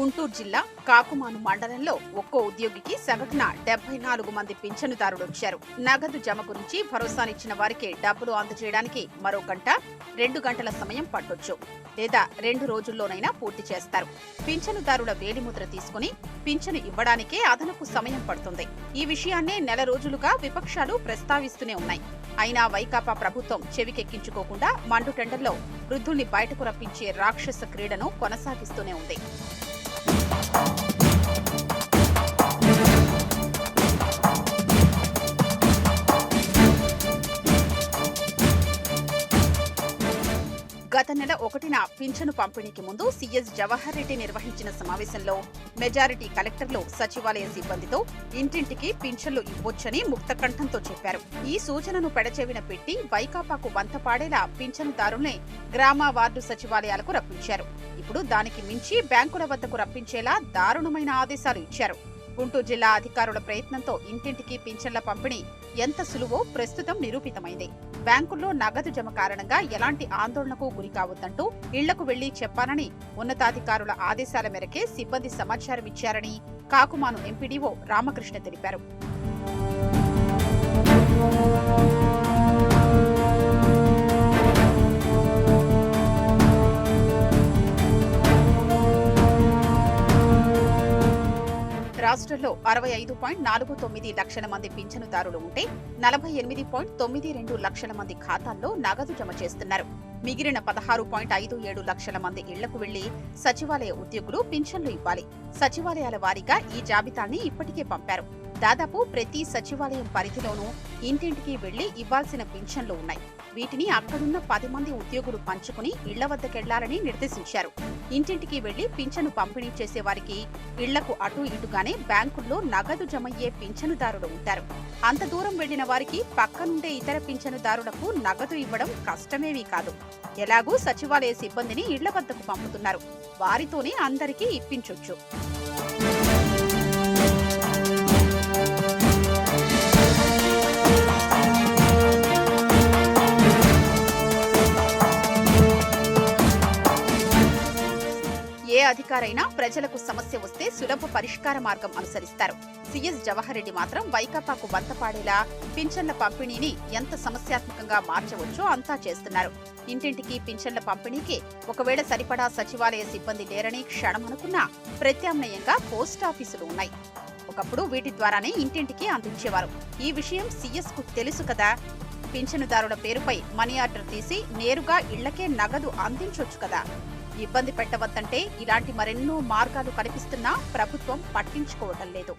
గుంటూరు జిల్లా కాకుమాను మండలంలో ఒక్కో ఉద్యోగికి సగటున డెబ్బై నాలుగు మంది పింఛనుదారులు వచ్చారు నగదు జమ గురించి భరోసానిచ్చిన వారికి డబ్బులు అందజేయడానికి మరో గంట రెండు గంటల సమయం పట్టొచ్చు. లేదా రెండు రోజుల్లోనైనా పూర్తి చేస్తారు. పింఛనుదారుల వేలిముద్ర తీసుకుని పింఛను ఇవ్వడానికే అదనపు సమయం పడుతుంది. ఈ విషయాన్నే నెల రోజులుగా విపక్షాలు ప్రస్తావిస్తూనే ఉన్నాయి. అయినా వైకాపా ప్రభుత్వం చెవికెక్కించుకోకుండా మండుటెండల్లో వృద్ధుల్ని బయటకు రప్పించే రాక్షస క్రీడను కొనసాగిస్తూనే ఉంది. Bye. గత నెల ఒకటిన పింఛను పంపిణీకి ముందు సీఎస్ జవహర్ రెడ్డి నిర్వహించిన సమావేశంలో మెజారిటీ కలెక్టర్లు సచివాలయ సిబ్బందితో ఇంటింటికి పింఛన్లు ఇవ్వొచ్చని ముక్తకంఠంతో చెప్పారు. ఈ సూచనను పెడచెవిన పెట్టి వైకాపాకు వంతపాడేలా పింఛనుదారుల్ని గ్రామ వార్డు సచివాలయాలకు రప్పించారు. ఇప్పుడు దానికి మించి బ్యాంకుల వద్దకు రప్పించేలా దారుణమైన ఆదేశాలు ఇచ్చారు. గుంటూరు జిల్లా అధికారుల ప్రయత్నంతో ఇంటింటికి పింఛన్ల పంపిణీ ఎంత సులువో ప్రస్తుతం నిరూపితమైంది. బ్యాంకుల్లో నగదు జమ కారణంగా ఎలాంటి ఆందోళనకు గురి కావద్దంటూ ఇళ్ళకు వెళ్ళి చెప్పాలని ఉన్నతాధికారుల ఆదేశాల మేరకే సిబ్బంది సమాచారం ఇచ్చారని కాకుమాను ఎంపీడీఓ రామకృష్ణ తెలిపారు. రాష్ట్రంలో అరవై ఐదు పాయింట్ నాలుగు తొమ్మిది లక్షల మంది పింఛనుదారులు ఉంటే నలభై ఎనిమిది పాయింట్ తొమ్మిది రెండు లక్షల మంది ఖాతాల్లో నగదు జమ చేస్తున్నారు. మిగిలిన పదహారు పాయింట్ ఐదు ఏడు లక్షల మంది ఇళ్ళకు వెళ్ళి సచివాలయ ఉద్యోగులు పింఛన్లు ఇవ్వాలి. సచివాలయాల వారీగా ఈ జాబితాని ఇప్పటికే పంపారు. దాదాపు ప్రతి సచివాలయం పరిధిలోనూ ఇంటింటికి వెళ్ళి ఇవ్వాల్సిన పింఛన్లు ఉన్నాయి. వీటిని అక్కడున్న పది మంది ఉద్యోగులు పంచుకుని ఇళ్ళ వద్దకెళ్ళాలని నిర్దేశించారు. ఇంటింటికి వెళ్ళి పింఛను పంపిణీ చేసే వారికి ఇళ్ళకు అటు ఇటుగానే బ్యాంకుల్లో నగదు జమయ్యే పింఛనుదారులు ఉంటారు. అంత దూరం వెళ్ళిన వారికి పక్కనుండే ఇతర పింఛనుదారులకు నగదు ఇవ్వడం కష్టమేమీ కాదు. ఎలాగూ సచివాలయ సిబ్బందిని ఇళ్ళ వద్దకు పంపుతున్నారు. వారితోనే అందరికీ ఇప్పించొచ్చు. అధికారైనా ప్రజలకు సమస్య వస్తే సులభ పరిష్కార మార్గం అనుసరిస్తారు. సీఎస్ జవహర్ రెడ్డి మాత్రం వైకాపాకు వంతపాడేలా పింఛన్ల పంపిణీని ఎంత సమస్యాత్మకంగా మార్చవచ్చో అంతా చేస్తున్నారు. ఇంటింటికి పింఛన్ల పంపిణీకి ఒకవేళ సరిపడా సచివాలయ సిబ్బంది లేరని క్షణమనుకున్నా ప్రత్యామ్నాయంగా పోస్టాఫీసులు ఉన్నాయి. ఒకప్పుడు వీటి ద్వారానే ఇంటింటికి అందించేవారు. ఈ విషయం సీఎస్కు తెలుసు కదా. పింఛనుదారుల పేరుపై మనీ ఆర్డర్ తీసి నేరుగా ఇళ్ళకే నగదు అందించొచ్చు కదా. ఇబ్బంది పెట్టవద్దంటే ఇలాంటి మరెన్నో మార్గాలు కనిపిస్తున్నా ప్రభుత్వం పట్టించుకోవటం లేదు.